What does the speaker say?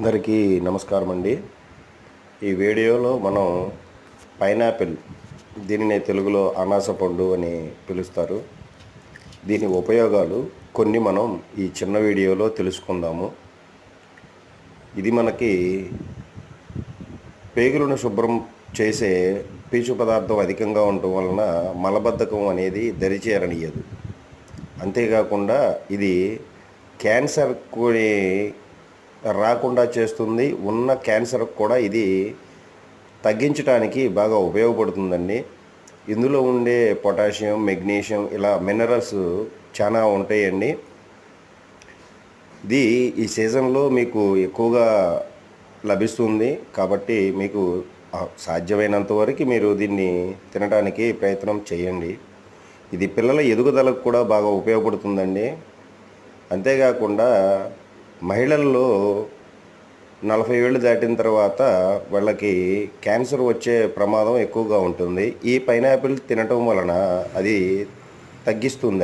అందరికీ నమస్కారం అండి ఈ వీడియోలో మనం పైనాపిల్ దీనిని తెలుగులో అనాస పండు అని పిలుస్తారు. దీని ఉపయోగాలు కొన్ని మనం ఈ చిన్న వీడియోలో తెలుసుకుందాము. ఇది మనకి పేగులను శుభ్రం చేసే పీచు పదార్థం అధికంగా ఉండటం వలన మలబద్ధకం అనేది దరిచేరనియదు. అంతేకాకుండా ఇది క్యాన్సర్ కొన్ని రాకుండా చేస్తుంది. ఉన్న క్యాన్సర్ కూడా ఇది తగ్గించడానికి బాగా ఉపయోగపడుతుందండి. ఇందులో ఉండే పొటాషియం మెగ్నీషియం ఇలా మినరల్స్ చాలా ఉంటాయండి. ఇది ఈ సీజన్లో మీకు ఎక్కువగా లభిస్తుంది కాబట్టి మీకు సాధ్యమైనంత వరకు మీరు దీన్ని తినడానికి ప్రయత్నం చేయండి. ఇది పిల్లల ఎదుగుదలకు కూడా బాగా ఉపయోగపడుతుందండి. అంతేకాకుండా మహిళల్లో నలభై ఏళ్ళు దాటిన తర్వాత వాళ్ళకి క్యాన్సర్ వచ్చే ప్రమాదం ఎక్కువగా ఉంటుంది. ఈ పైనాపిల్ తినటం వలన అది తగ్గిస్తుంది.